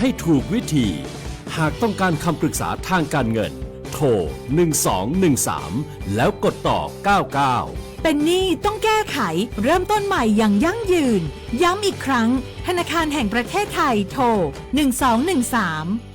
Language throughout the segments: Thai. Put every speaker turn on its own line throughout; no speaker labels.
ให้ถูกวิธี หากต้องการคำปรึกษาทางการเงิน โทร 1213 แล้วกดต่อ 99
เป็นหนี้ต้องแก้ไขเริ่มต้นใหม่อย่างยั่งยืน ย้ำอีกครั้ง ธนาคารแห่งประเทศไทยโทร 1213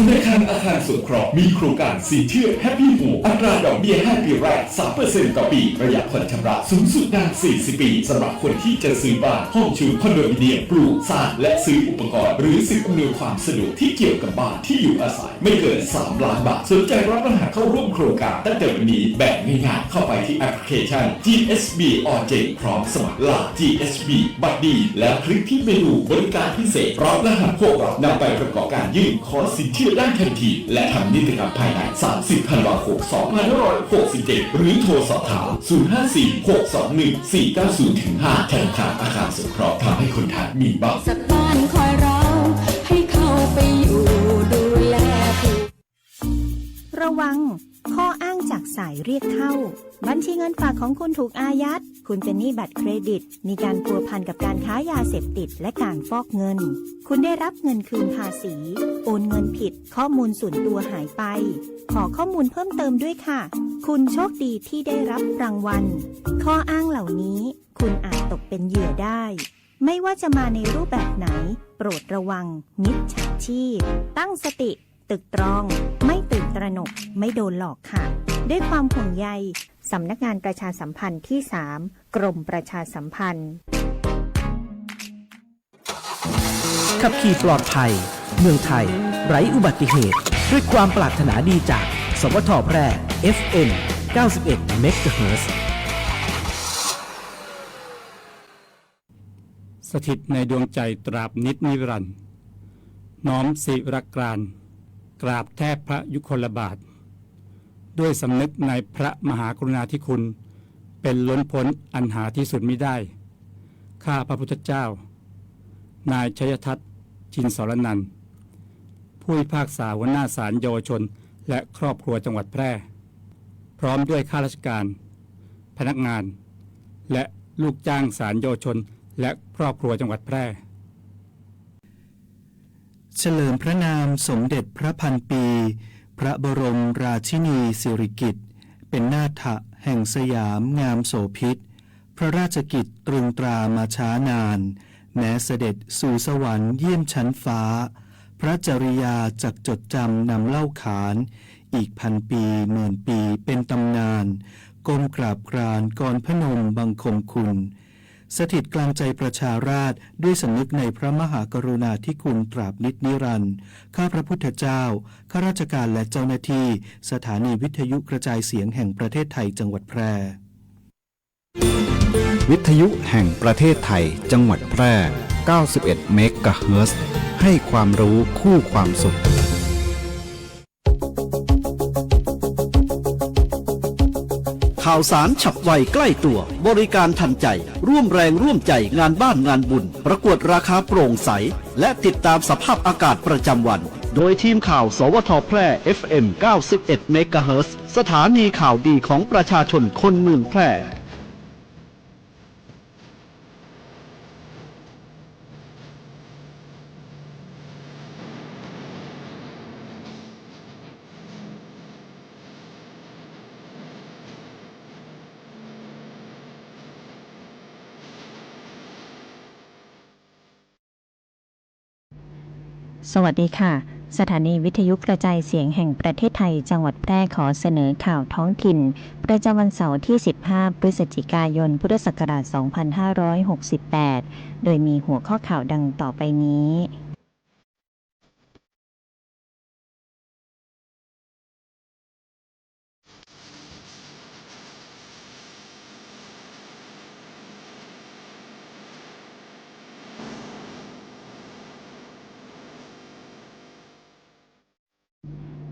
ธนาคารอาคารสงเคราะห์มีโครงการสินเชื่อแฮปปี้ฮูอัตราดอกเบี้ย 5 ปีแรก 3%ต่อปี ระยะผ่อนชำระสูงสุดนาน 40 ปีสำหรับคนที่จะซื้อบ้าน ห้องชุดคอนโดมิเนียมปลูกสร้างและซื้ออุปกรณ์ หรือสิ่งอำนวยความสะดวกที่เกี่ยวกับบ้านที่อยู่อาศัย ไม่เกิน 3 ล้านบาท สนใจรับรหัสเข้าร่วมโครงการตั้งแต่วันนี้แบบง่ายๆเข้าไปที่แอปพลิเคชัน GSB o j พร้อมสมัครลา GSB บัตรดี แล้วคลิกที่เมนูบริการพิเศษรับรหัสพวกเรานำไปประกอบการยื่นขอสินเชื่อได้ทันที และทำนิติกรรมภายใน 30ธันวาคม2567 หรือโทรสอบถาม 054-621-490-5ธนาคารอาคารสงเคราะห์ทำให้คนไทยมีบ้าน
สักบ้านคอยเราให้เข้าไปอยู่ดูแลผู้
ระวัง ข้ออ้างจากสายเรียกเข้า บัญชีเงินฝากของคุณถูกอายัด คุณเป็นหนี้บัตรเครดิต มีการพัวพันกับการค้ายาเสพติดและการฟอกเงิน คุณได้รับเงินคืนภาษี โอนเงินผิด ข้อมูลส่วนตัวหายไป ขอข้อมูลเพิ่มเติมด้วยค่ะ คุณโชคดีที่ได้รับรางวัล ข้ออ้างเหล่านี้ คุณอาจตกเป็นเหยื่อได้ ไม่ว่าจะมาในรูปแบบไหน โปรดระวัง มิจฉาชีพ ตั้งสติ ตึกตรอง ไม่ตื่นตระหนก ไม่โดนหลอกค่ะด้วยความห่วงใย สำนักงานประชาสัมพันธ์ที่ 3 กรมประชาสัมพันธ์
ขับขี่ปลอดภัย เมืองไทย ไร้อุบัติเหตุ ด้วยความปรารถนาดีจาก สวทแพร่ FM 91 MHz
สถิตในดวงใจตราบนิดนิรันดร์น้อมสิรักกรานกราบแทบพระยุคลบาท ด้วยสำนึกในพระมหากรุณาธิคุณ เป็นล้นพ้นอันหาที่สุดมิได้ ข้าพระพุทธเจ้า นายชยทัศน์ชินสรนัน ผู้พิพากษาหัวหน้าศาลเยาวชน และครอบครัวจังหวัดแพร่ พร้อมด้วยข้าราชการ พนักงาน และลูกจ้างศาลเยาวชน และครอบครัวจังหวัดแพร่
เฉลิมพระนามสมเด็จพระพันปี พระบรมราชินีสิริกิติ์เป็นนาถะแห่งสยามงามโสพิษ พระราชกิจตรึงตรามาช้านาน แม้เสด็จสู่สวรรค์เยี่ยมชั้นฟ้า พระจริยาจักจดจำนำเล่าขาน อีกพันปีหมื่นปีเป็นตำนาน ก้มกราบกรานก่อนพนมบังคมคุณ สถิตกลางใจประชาราษฎร์ด้วยสำนึกในพระมหากรุณาธิคุณตราบนิดนิรันดร์ข้าพระพุทธเจ้า ข้าราชการและเจ้าหน้าที่ สถานีวิทยุกระจายเสียงแห่งประเทศไทยจังหวัดแพร่
วิทยุแห่งประเทศไทยจังหวัดแพร่ 91 เมกะเฮิรตซ์ให้ความรู้คู่ความสุข
ข่าวสารฉับไวใกล้ตัว บริการทันใจ ร่วมแรงร่วมใจงานบ้านงานบุญ ประกวดราคาโปร่งใส และติดตามสภาพอากาศประจำวัน โดยทีมข่าว สวทแพร่ FM 91เมกะเฮิรตซ์สถานีข่าวดีของประชาชนคนเมืองแพร่
สวัสดีค่ะ สถานีวิทยุกระจายเสียงแห่งประเทศไทย จังหวัดแพร่ขอเสนอข่าวท้องถิ่น ประจำวันเสาร์ที่ 15 พฤศจิกายน พุทธศักราช 2568 โดยมีหัวข้อข่าวดังต่อไปนี้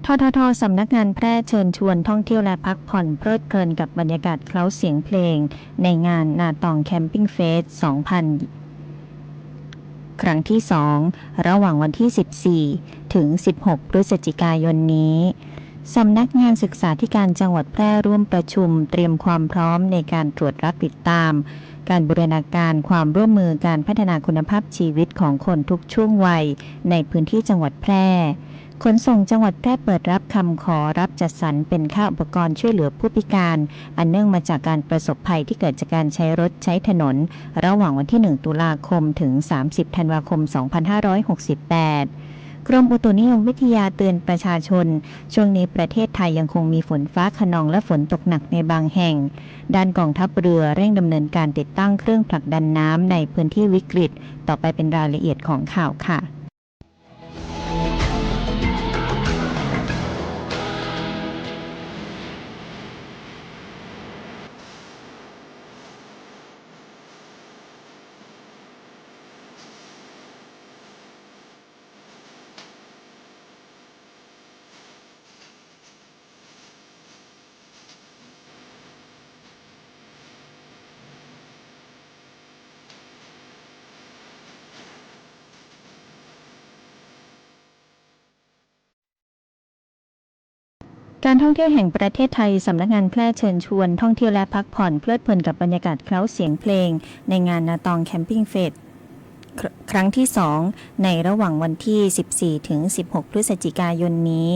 ทททสำนักงานแพร่เชิญชวนท่องเที่ยวและพักผ่อนเพลิดเพลินกับบรรยากาศเคล้าเสียงเพลง ในงานนาตองแคมปิ้งเฟส 2000 ครั้งที่ 2 ระหว่างวันที่ 14 ถึง 16 พฤศจิกายนนี้สำนักงานศึกษาธิการจังหวัดแพร่ร่วมประชุม เตรียมความพร้อมในการตรวจรับติดตาม การบูรณาการความร่วมมือการพัฒนาคุณภาพชีวิตของคนทุกช่วงวัย ในพื้นที่จังหวัดแพร่ ขนส่งจังหวัดแพร่เปิดรับคำขอรับจัดสรรเป็นค่าอุปกรณ์ช่วยเหลือผู้พิการ อันเนื่องมาจากการประสบภัยที่เกิดจากการใช้รถใช้ถนน ระหว่างวันที่ 1 ตุลาคมถึง 30 ธันวาคม 2568กรมอุตุนิยมวิทยาเตือนประชาชน ช่วงนี้ประเทศไทยยังคงมีฝนฟ้าขนองและฝนตกหนักในบางแห่ง ด้านกองทัพเรือเร่งดำเนินการติดตั้งเครื่องผลักดันน้ำในพื้นที่วิกฤต ต่อไปเป็นรายละเอียดของข่าวค่ะ การท่องเที่ยวแห่งประเทศไทย สำนักงานแพร่เชิญชวน ท่องเที่ยวและพักผ่อนเพลิดเพลินกับบรรยากาศเคล้าเสียงเพลง ในงานนาตองแคมปิ้งเฟสครั้งที่ 2 ในระหว่างวันที่ 14 ถึง 16 พฤศจิกายนนี้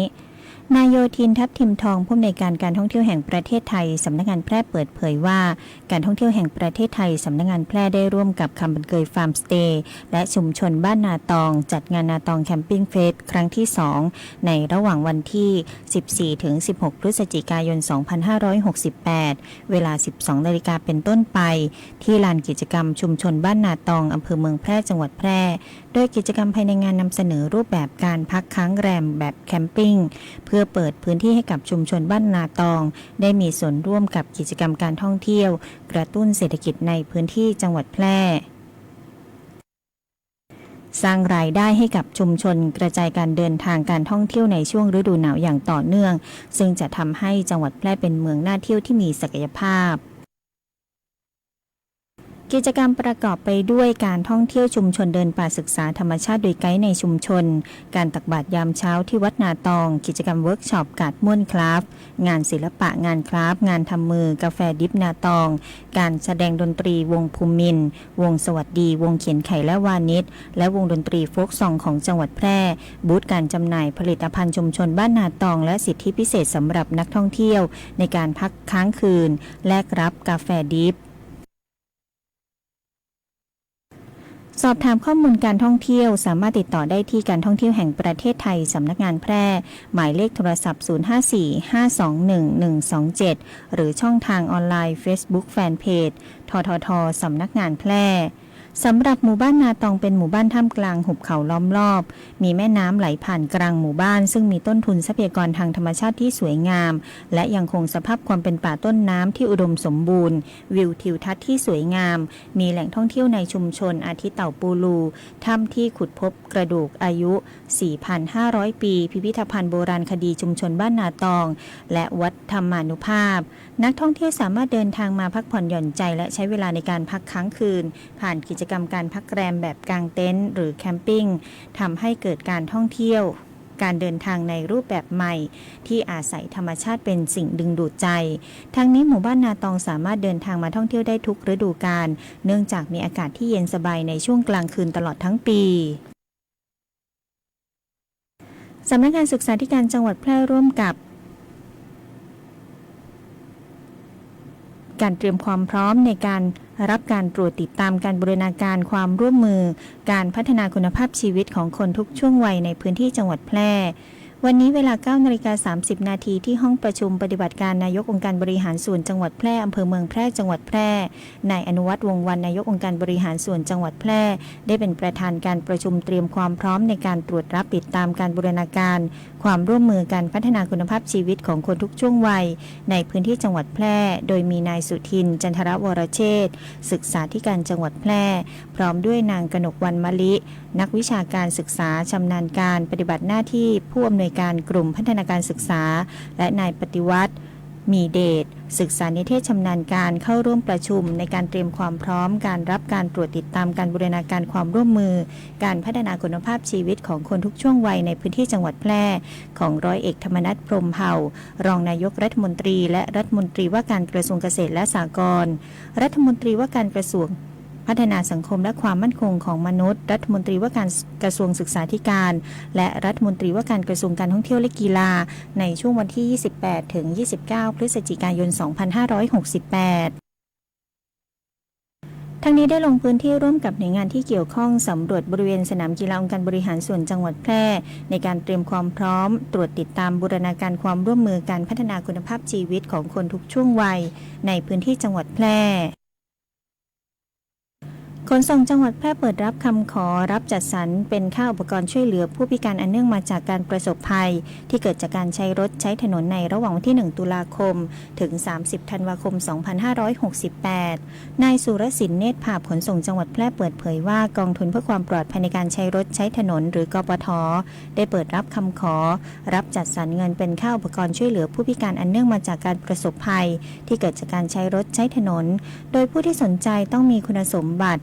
นายโยทินทัพทิมทองผู้อำนวยการการท่องเที่ยวแห่งประเทศไทยสำนักงานแพร่เปิดเผยว่า การท่องเที่ยวแห่งประเทศไทยสำนักงานแพร่ได้ร่วมกับคำบันเกยฟาร์มสเตย์และชุมชนบ้านนาตอง จัดงานนาตองแคมปิ้งเฟสครั้งที่ 2 ในระหว่างวันที่ 14 ถึง 16 พฤศจิกายน 2568 เวลา 12 นาฬิกาเป็นต้นไป ที่ลานกิจกรรมชุมชนบ้านนาตองอำเภอเมืองแพร่จังหวัดแพร่ โดยกิจกรรมภายในงานนำเสนอรูปแบบการพักค้างแรมแบบแคมปิ้งเพื่อเปิดพื้นที่ให้กับชุมชนบ้านนาตอง ได้มีส่วนร่วมกับกิจกรรมการท่องเที่ยว กระตุ้นเศรษฐกิจในพื้นที่จังหวัดแพร่สร้างรายได้ให้กับชุมชนกระจายการเดินทางการท่องเที่ยวในช่วงฤดูหนาวอย่างต่อเนื่อง ซึ่งจะทำให้จังหวัดแพร่เป็นเมืองน่าเที่ยวที่มีศักยภาพ กิจกรรมประกอบไปด้วยการท่องเที่ยวชุมชนเดินป่าศึกษาธรรมชาติโดยไกด์ในชุมชน การตักบาตรยามเช้าที่วัดนาตอง กิจกรรมเวิร์กช็อปกาดม่วนคราฟ งานศิลปะงานคราฟ งานทำมือกาแฟดิบนาตอง การแสดงดนตรีวงภูมิน วงสวัสดี วงเขียนไข่และวานิชและวงดนตรีโฟกซองของจังหวัดแพร่ บูธการจำหน่ายผลิตภัณฑ์ชุมชนบ้านนาตอง และสิทธิพิเศษสำหรับนักท่องเที่ยว ในการพักค้างคืน แลกรับกาแฟดิบ สอบถามข้อมูลการท่องเที่ยวสามารถติดต่อได้ที่การท่องเที่ยวแห่งประเทศไทย สำนักงานแพร่ หมายเลขโทรศัพท์ 054-521-127 หรือช่องทางออนไลน์ Facebook Fanpage ทททสำนักงานแพร่ สำหรับหมู่บ้านนาตองเป็นหมู่บ้านท่ามกลางหุบเขาล้อมรอบ มีแม่น้ำไหลผ่านกลางหมู่บ้าน ซึ่งมีต้นทุนทรัพยากรทางธรรมชาติที่สวยงาม และยังคงสภาพความเป็นป่าต้นน้ำที่อุดมสมบูรณ์ วิวทิวทัศน์ที่สวยงาม มีแหล่งท่องเที่ยวในชุมชนอาทิเต่าปูลูถ้ำที่ขุดพบกระดูกอายุ 4,500 ปี พิพิธภัณฑ์โบราณคดีชุมชนบ้านนาตอง และวัดธรรมานุภาพ นักท่องเที่ยวสามารถเดินทางมาพักผ่อนหย่อนใจ และใช้เวลาในการพักค้างคืน ผ่านกิจกรรมการพักแรมแบบกางเต็นท์หรือแคมปิ้งทำให้เกิดการท่องเที่ยว การเดินทางในรูปแบบใหม่ ที่อาศัยธรรมชาติเป็นสิ่งดึงดูดใจ ทั้งนี้หมู่บ้านนาตองสามารถเดินทางมาท่องเที่ยวได้ทุกฤดูกาลเนื่องจากมีอากาศที่เย็นสบายในช่วงกลางคืนตลอดทั้งปีสำนักงานศึกษาธิการจังหวัดแพร่ร่วมกับ การเตรียมความพร้อมในการรับการตรวจติดตามการบูรณาการความร่วมมือ การพัฒนาคุณภาพชีวิตของคนทุกช่วงวัยในพื้นที่จังหวัดแพร่ วันนี้เวลา9นาฬิกา30 นาทีที่ห้องประชุมปฏิบัติการนายกองค์การบริหารส่วนจังหวัดแพร่อำเภอเมืองแพร่จังหวัดแพร่ นายอนุวัฒน์วงศ์วันนายกองค์การบริหารส่วนจังหวัดแพร่ ได้เป็นประธานการประชุมเตรียมความพร้อมในการตรวจรับติดตามการบูรณาการ ความร่วมมือการพัฒนาคุณภาพชีวิตของคนทุกช่วงวัย ในพื้นที่จังหวัดแพร่ โดยมีนายสุทิน จันทรวรเชษศึกษาธิการจังหวัดแพร่ พร้อมด้วยนางกนกวันมะลิ นักวิชาการศึกษาชำนาญการปฏิบัติหน้าที่ผู้อำนวยการกลุ่มพัฒนาการศึกษา และนายปฏิวัติมีเดชศึกษานิเทศชำนาญการเข้าร่วมประชุม ในการเตรียมความพร้อม การรับการตรวจติดตามการบูรณาการความร่วมมือ การพัฒนาคุณภาพชีวิตของคนทุกช่วงวัยในพื้นที่จังหวัดแพร่ ของร้อยเอกธรรมนัฐพรมเผ่า รองนายกรัฐมนตรี และรัฐมนตรีว่าการกระทรวงเกษตรและสหกรณ์รัฐมนตรีว่าการกระทรวง พัฒนาสังคมและความมั่นคงของมนุษย์ รัฐมนตรีว่าการกระทรวงศึกษาธิการ และรัฐมนตรีว่าการกระทรวงการท่องเที่ยวและกีฬา ในช่วงวันที่ 28 ถึง 29 พฤศจิกายน 2568ทั้งนี้ได้ลงพื้นที่ร่วมกับหน่วยงานที่เกี่ยวข้องสำรวจบริเวณสนามกีฬาองค์การบริหารส่วนจังหวัดแพร่ ในการเตรียมความพร้อม ตรวจติดตามบูรณาการความร่วมมือการพัฒนาคุณภาพชีวิตของคนทุกช่วงวัย ในพื้นที่จังหวัดแพร่ ขนส่งจังหวัดแพร่เปิดรับคำขอรับจัดสรรเป็นค่าอุปกรณ์ช่วยเหลือผู้พิการอันเนื่องมาจากการประสบภัย ที่เกิดจากการใช้รถใช้ถนนในระหว่างวันที่ 1 ตุลาคม ถึง 30 ธันวาคม 2568 นายสุรศิลป์เนตรภาพขนส่งจังหวัดแพร่เปิดเผยว่ากองทุนเพื่อความปลอดภัยในการใช้รถใช้ถนน หรือกปท ได้เปิดรับคำขอ รับจัดสรรเงินเป็นค่าอุปกรณ์ช่วยเหลือผู้พิการอันเนื่องมาจากการประสบภัย ที่เกิดจากการใช้รถใช้ถนน โดยผู้ที่สนใจต้องมีคุณสมบัติ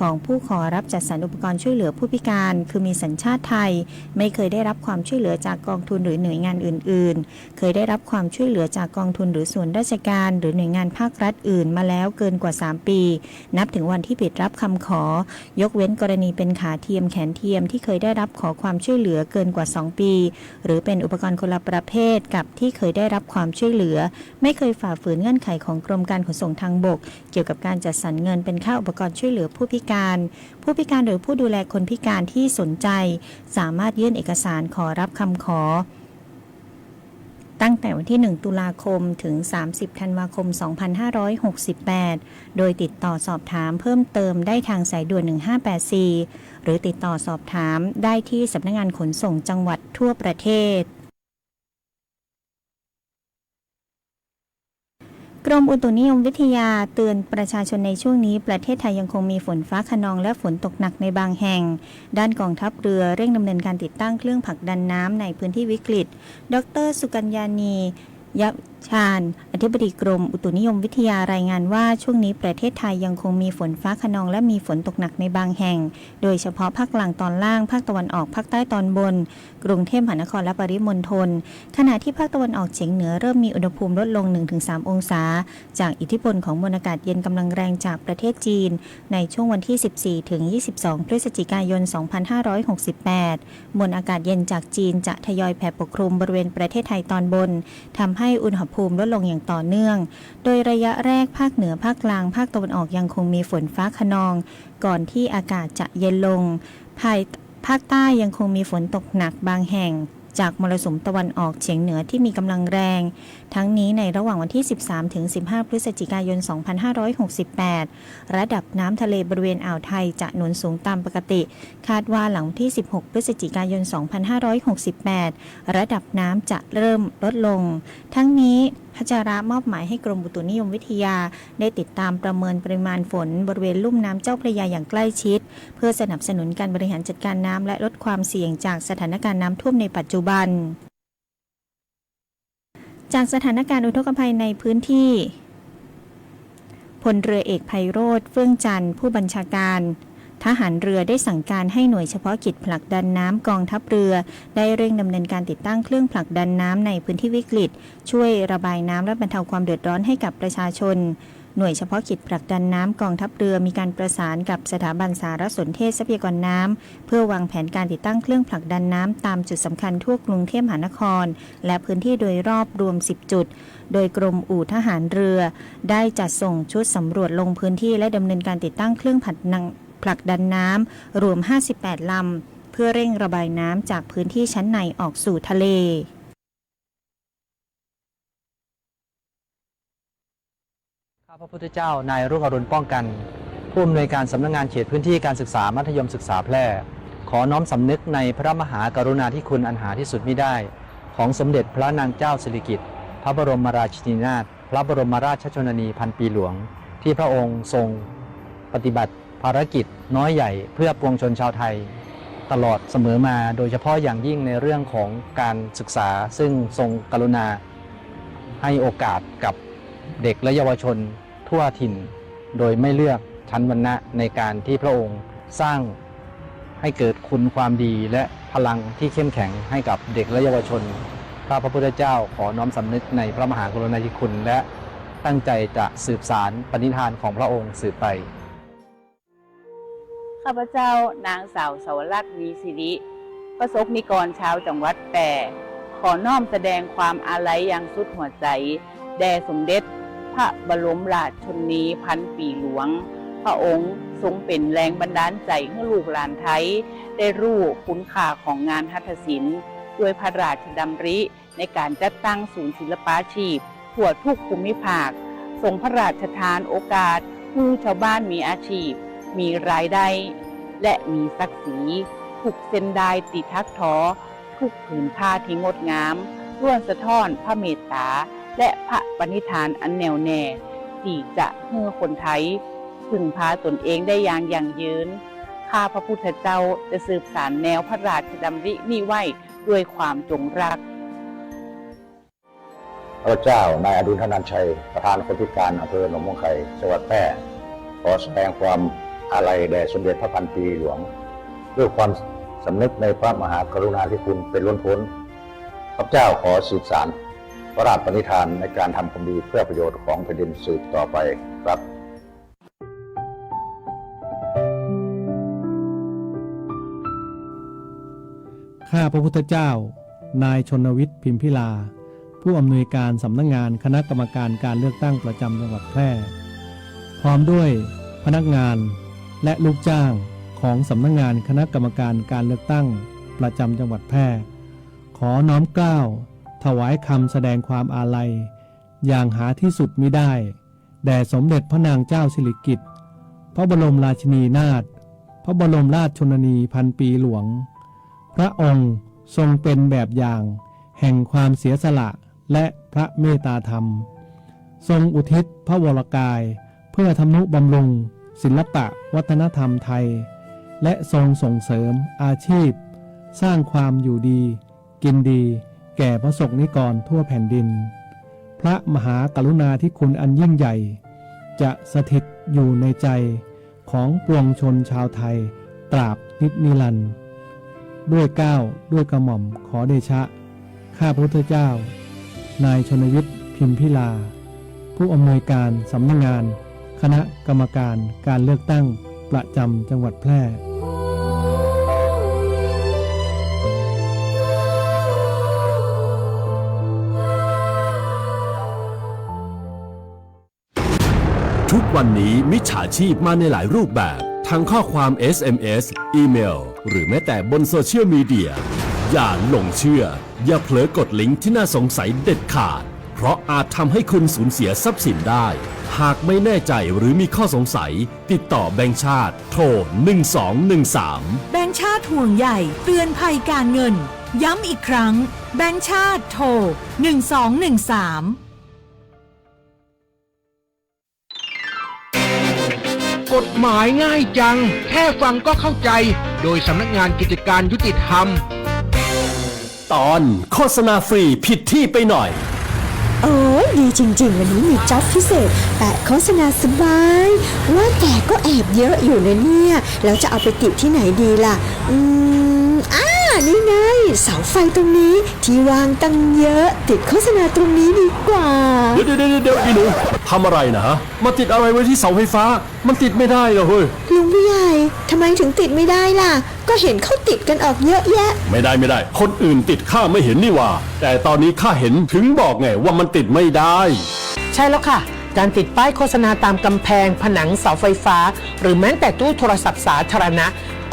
ของผู้ขอรับจัดสรรอุปกรณ์ช่วยเหลือผู้พิการ คือมีสัญชาติไทย ไม่เคยได้รับความช่วยเหลือจากกองทุนหรือหน่วยงานอื่น ๆ เคยได้รับความช่วยเหลือจากกองทุนหรือส่วนราชการ หรือหน่วยงานภาครัฐอื่นมาแล้วเกินกว่า 3 ปี นับถึงวันที่ปิดรับคำขอ ยกเว้นกรณีเป็นขาเทียมแขนเทียมที่เคยได้รับขอความช่วยเหลือเกินกว่า 2 ปี หรือเป็นอุปกรณ์คนละประเภทกับที่เคยได้รับความช่วยเหลือ ไม่เคยฝ่าฝืนเงื่อนไขของกรมการขนส่งทางบก เกี่ยวกับการจัดสรรเงินเป็นค่าอุปกรณ์ช่วยเหลือผู้พิการ ผู้พิการหรือผู้ดูแลคนพิการที่สนใจ สามารถยื่นเอกสารขอรับคำขอ ตั้งแต่วันที่ 1 ตุลาคมถึง 30 ธันวาคม 2568 โดยติดต่อสอบถามเพิ่มเติมได้ทางสายด่วน 1584 หรือติดต่อสอบถามได้ที่สำนักงานขนส่งจังหวัดทั่วประเทศ กรมอุตุนิยมวิทยาเตือนประชาชนในช่วงนี้ประเทศไทยยังคงมีฝนฟ้าขนองและฝนตกหนักในบางแห่ง ด้านกองทัพเรือเร่งดำเนินการติดตั้งเครื่องผลักดันน้ำในพื้นที่วิกฤต ดร สุกัญญานียะชาญ อธิบดีกรม อุตุนิยมวิทยารายงานว่าช่วงนี้ประเทศไทยยังคงมีฝนฟ้าขนองและมีฝนตกหนักในบางแห่ง โดยเฉพาะภาคกลางตอนล่าง ภาคตะวันออก ภาคใต้ตอนบน กรุงเทพมหานครและปริมณฑลขณะที่ภาคตะวันออกเฉียงเหนือเริ่มมีอุณหภูมิลดลง 1-3 องศา จากอิทธิพลของมวลอากาศเย็นกำลังแรงจากประเทศจีน ในช่วงวันที่ 14ถึง22 พฤศจิกายน 2568 มวลอากาศเย็นจากจีนจะทยอยแผ่ปกคลุมบริเวณประเทศไทยตอนบนทำให้อุณหภูมิลดลงอย่างต่อเนื่อง โดยระยะแรกภาคเหนือภาคกลาง ภาคตะวันออกยังคงมีฝนฟ้าขนอง ก่อนที่อากาศจะเย็นลงภาย ภาคใต้ยังคงมีฝนตกหนักบางแห่ง จากมรสุมตะวันออกเฉียงเหนือที่มีกำลังแรง ทั้งนี้ในระหว่างวันที่ 13 ถึง 15 พฤศจิกายน 2568 ระดับน้ำทะเลบริเวณอ่าวไทยจะหนุนสูงตามปกติ คาดว่าหลังที่ 16 พฤศจิกายน 2568 ระดับน้ำจะเริ่มลดลง ทั้งนี้ พจาระมอบหมายให้กรมอุตุนิยมวิทยา ได้ติดตามประเมินปริมาณฝน บริเวณลุ่มน้ำเจ้าพระยาอย่างใกล้ชิด เพื่อสนับสนุนการบริหารจัดการน้ำและลดความเสี่ยงจากสถานการณ์น้ำท่วมในปัจจุบัน จากสถานการณ์อุทกภัยในพื้นที่พลเรือเอกไพโรธเฟื่องจันทร์ผู้บัญชาการ ทหารเรือได้สั่งการให้หน่วยเฉพาะกิจผลักดันน้ำกองทัพเรือ ได้เร่งดำเนินการติดตั้งเครื่องผลักดันน้ำในพื้นที่วิกฤต ช่วยระบายน้ำและบรรเทาความเดือดร้อนให้กับประชาชนหน่วยเฉพาะกิจผลักดันน้ำกองทัพเรือมีการประสานกับสถาบันสารสนเทศทรัพยากรน้ำเพื่อวางแผนการติดตั้งเครื่องผลักดันน้ำตามจุดสำคัญทั่วกรุงเทพมหานคร และพื้นที่โดยรอบรวม 10 จุด โดยกรมอู่ทหารเรือ ได้จัดส่งชุดสำรวจลงพื้นที่และดำเนินการติดตั้งเครื่องผลักดัน ผลักดันน้ำรวม 58 ลำ เพื่อเร่งระบายน้ำจากพื้นที่ชั้นในออกสู่ทะเล
ข้าพระพุทธเจ้านายรุ่งอรุณป้องกัน ผู้อำนวยการสำนักงานเขตพื้นที่การศึกษามัธยมศึกษาแพร่ ขอน้อมสำนึกในพระมหากรุณาธิคุณอันหาที่สุดมิได้ ของสมเด็จพระนางเจ้าสิริกิติ์พระบรมราชินีนาถพระบรมราชชนนีพันปีหลวง ที่พระองค์ทรงปฏิบัติ ภารกิจน้อยใหญ่เพื่อปวงชนชาวไทย ตลอดเสมอมาโดยเฉพาะอย่างยิ่งในเรื่องของการศึกษา ซึ่งทรงกรุณา ให้โอกาสกับเด็กและเยาวชนทั่วถิ่น โดยไม่เลือกชั้นวรรณะในการที่พระองค์สร้างให้เกิดคุณความดีและพลังที่เข้มแข็งให้กับเด็กและเยาวชนข้าพระพุทธเจ้าขอน้อมสำนึกในพระมหากรุณาธิคุณและตั้งใจจะสืบสารปณิธานของพระองค์สืบไป
ข้าพเจ้านางสาวสาวรัตน์มีสิริประสบนิกรชาวจังหวัดแปรขอน้อมแสดงความอาลัยอย่างสุดหัวใจ แด่สมเด็จ พระบรมราชชนนีพันปีหลวง พระองค์ทรงเป็นแรงบันดาลใจให้ลูกหลานไทย ได้รู้คุณค่าของงานหัตถศิลป์ด้วยพระราชดำริในการจัดตั้งศูนย์ศิลปาชีพทั่วทุกภูมิภาคทรงพระราชทานโอกาสให้ชาวบ้านมีอาชีพ มีรายได้ และมีศักดิ์ศรีทุกเส้นได้ติดทักทอทุกผืนผ้าที่งดงามล้วนสะท้อนพระเมตตา และพระปณิธานอันแน่วแน่ที่จะเพื่อคนไทยพึงพาตนเองได้อย่างยั่งยืน ข้าพระพุทธเจ้าจะสืบสารแนวพระราชดำรินี้ไว้ด้วยความจงรัก
พระเจ้านายอดุลธนันชัย ประธานคนพิการอำเภอหนองมวงไข่จังหวัดแพร่ขอแสดงความ อาลัยแด่สมเด็จพระพันปีหลวง ด้วยความสำนึกในพระมหากรุณาธิคุณเป็นล้นพ้นพระเจ้าขอสืบสารพระราชปณิธานในการทำความดีเพื่อประโยชน์ของแผ่นดินสืบต่อไปครับ
ข้าพระพุทธเจ้า นายชนวิทย์พิมพิลา ผู้อำนวยการสำนักงงานคณะกรรมการการเลือกตั้งประจำจังหวัดแพร่ พร้อมด้วยพนักงาน และลูกจ้างของสำนักงงานคณะกรรมการการเลือกตั้งประจำจังหวัดแพร่ ขอน้อมเกล้าถวายคำแสดงความอาลัย อย่างหาที่สุดมิได้ แด่สมเด็จพระนางเจ้าสิริกิติ์พระบรมราชินีนาถพระบรมราชชนนีพันปีหลวง พระองค์ทรงเป็นแบบอย่าง แห่งความเสียสละและพระเมตตาธรรม ทรงอุทิศพระวรกายเพื่อทำนุบำรุง ศิลปะวัฒนธรรมไทย และทรงส่งเสริมอาชีพ สร้างความอยู่ดี กินดี แก่พระสกนิกรทั่วแผ่นดิน พระมหากรุณาธิคุณอันยิ่งใหญ่ จะสถิตอยู่ในใจของปวงชนชาวไทย ตราบนิจนิรันดร์ด้วยก้าวด้วยกระหม่อมขอเดชะ ข้าพระพุทธเจ้า นายชนวิทย์พิมพิลา ผู้อำนวยการสำนักงงาน คณะกรรมการการเลือกตั้งประจำจังหวัดแพร่
ทุกวันนี้มิจฉาชีพมาในหลายรูปแบบ ทั้งข้อความ SMS อีเมล หรือแม้แต่บนโซเชียลมีเดีย อย่าหลงเชื่อ อย่าเผลอกดลิงก์ที่น่าสงสัยเด็ดขาด ราะอาจทำให้คุณสูญเสียทรัพย์สินได้ หากไม่แน่ใจหรือมีข้อสงสัย ติดต่อแบงก์ชาติ โทร 1213
แบงค์ชาติห่วงใหญ่เตือนภัยการเงิน ย้ำอีกครั้ง แบงค์ชาติโทร 1213
กฎหมายง่ายจัง แค่ฟังก็เข้าใจ โดยสำนักงานกิจการยุติธรรม
ตอนโฆษณาฟรีผิดที่ไปหน่อย
โอ้ยดีจริง ๆ วันนี้มีจ็อบพิเศษแต่โฆษณาสบาย ว่าแต่ก็แอบเยอะอยู่นะเนี่ย แล้วจะเอาไปติดที่ไหนดีล่ะ อืมอ่านี่ไงเสาไฟตรงนี้ที่วางตั้งเยอะ ติดโฆษณาตรงนี้ดีกว่า
ดี๋ยวเดี๋ยวเดี๋ยวอีหนูทำอะไรนะฮะมาติดอะไรไว้ที่เสาไฟฟ้า มันติดไม่ได้เหรอเฮ้ย
ลุงผู้ใหญ่ทำไมถึงติดไม่ได้ล่ะ ก็เห็นเขาติดกันออกเยอะแยะ
ไม่ได้ไม่ได้ คนอื่นติดข้าไม่เห็นนี่หว่า แต่ตอนนี้ข้าเห็นถึงบอกไงว่ามันติดไม่ได้
ใช่แล้วค่ะ การติดป้ายโฆษณาตามกำแพง ผนังเสาไฟฟ้า หรือแม้แต่ตู้โทรศัพท์สาธารณะ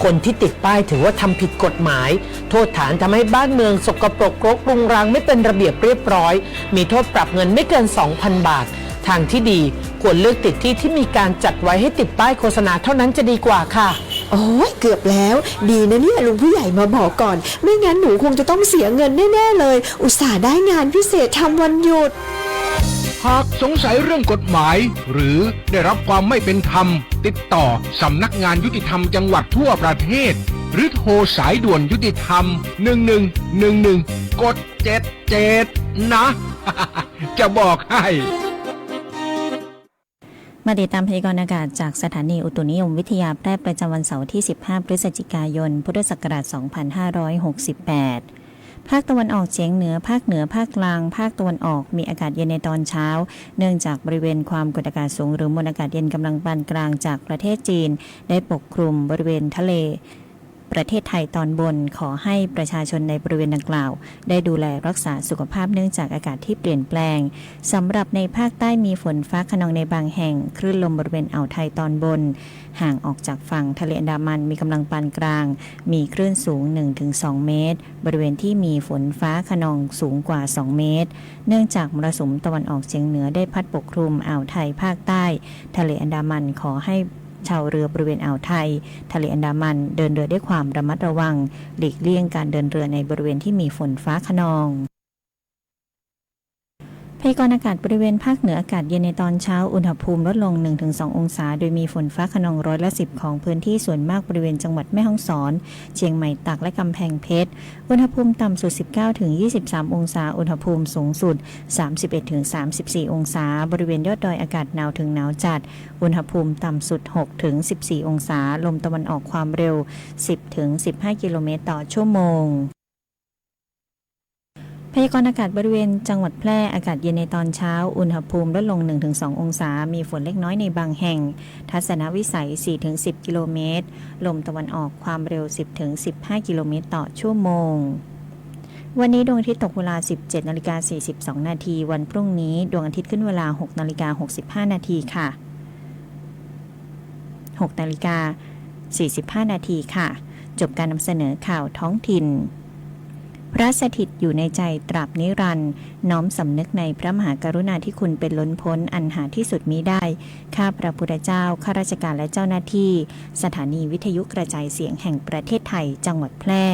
คนที่ติดป้ายถือว่าทำผิดกฎหมาย โทษฐานทำให้บ้านเมืองสกปรกรกรุงรังไม่เป็นระเบียบเรียบร้อย มีโทษปรับเงินไม่เกิน 2,000 บาท ทางที่ดีควรเลือกติดที่ที่มีการจัดไว้ให้ติดป้ายโฆษณาเท่านั้นจะดีกว่าค่ะ
โอ้ยเกือบแล้ว ดีนะเนี่ยลุงผู้ใหญ่มาบอกก่อน ไม่งั้นหนูคงจะต้องเสียเงินแน่ ๆ เลย อุตส่าห์ได้งานพิเศษทำวันหยุด
หากสงสัยเรื่องกฎหมาย หรือได้รับความไม่เป็นธรรม ติดต่อสำนักงานยุติธรรมจังหวัดทั่วประเทศ หรือโทรสายด่วนยุติธรรม 1111 กด 77 นะ จะบอกให้
มาติดตามพยากรณ์อากาศจากสถานีอุตุนิยมวิทยาแพร่ประจำวันเสาร์ที่ 15 พฤศจิกายน พุทธศักราช 2568 ภาคตะวันออกเฉียงเหนือ ภาคเหนือ ภาคกลาง ภาคตะวันออกมีอากาศเย็นในตอนเช้า เนื่องจากบริเวณความกดอากาศสูงหรือมวลอากาศเย็นกำลังปานกลางจากประเทศจีน ได้ปกคลุมบริเวณทะเล ประเทศไทยตอนบนขอให้ประชาชนในบริเวณดังกล่าว ได้ดูแลรักษาสุขภาพเนื่องจากอากาศที่เปลี่ยนแปลงสำหรับในภาคใต้มีฝนฟ้าขนองในบางแห่ง คลื่นลมบริเวณอ่าวไทยตอนบน ห่างออกจากฝั่งทะเลอันดามันมีกำลังปานกลาง มีคลื่นสูง 1-2 เมตร บริเวณที่มีฝนฟ้าขนองสูงกว่า 2 เมตร เนื่องจากมรสุมตะวันออกเฉียงเหนือได้พัดปกคลุมอ่าวไทยภาคใต้ ทะเลอันดามันขอให้ ชาวเรือบริเวณอ่าวไทย ทะเลอันดามันเดินเรือด้วยความระมัดระวัง หลีกเลี่ยงการเดินเรือในบริเวณที่มีฝนฟ้าขนอง พยากรณ์อากาศบริเวณภาคเหนืออากาศเย็นในตอนเช้าอุณหภูมิลดลง 1-2 องศา โดยมีฝนฟ้าขนองร้อยละ10ของพื้นที่ส่วนมากบริเวณจังหวัดแม่ฮ่องสอน เชียงใหม่ตากและกำแพงเพชร อุณหภูมิต่ำสุด 19-23 องศา อุณหภูมิสูงสุด 31-34 องศา บริเวณยอดดอยอากาศหนาวถึงหนาวจัด อุณหภูมิต่ำสุด 6-14 องศา ลมตะวันออกความเร็ว 10-15 กิโลเมตรต่อชั่วโมง พยากรณ์อากาศบริเวณจังหวัดแพร่อากาศเย็นในตอนเช้า อุณหภูมิลดลง 1-2 องศา มีฝนเล็กน้อยในบางแห่ง ทัศนวิสัย 4-10 กิโลเมตร ลมตะวันออกความเร็ว 10-15 กิโลเมตรต่อชั่วโมง วันนี้ดวงอาทิตย์ตกเวลา 17นาฬิกา42 นาที วันพรุ่งนี้ดวงอาทิตย์ขึ้นเวลา 6นาฬิกา65 นาทีค่ะ 6นาฬิกา45 นาทีค่ะ จบการนำเสนอข่าวท้องถิ่น พระสถิตอยู่ในใจตราบนิรันดร์น้อมสำนึกในพระมหากรุณาธิคุณเป็นล้นพ้นอันหาที่สุดมิได้ ข้าพระพุทธเจ้า ข้าราชการและเจ้าหน้าที่ สถานีวิทยุกระจายเสียงแห่งประเทศไทยจังหวัดแพร่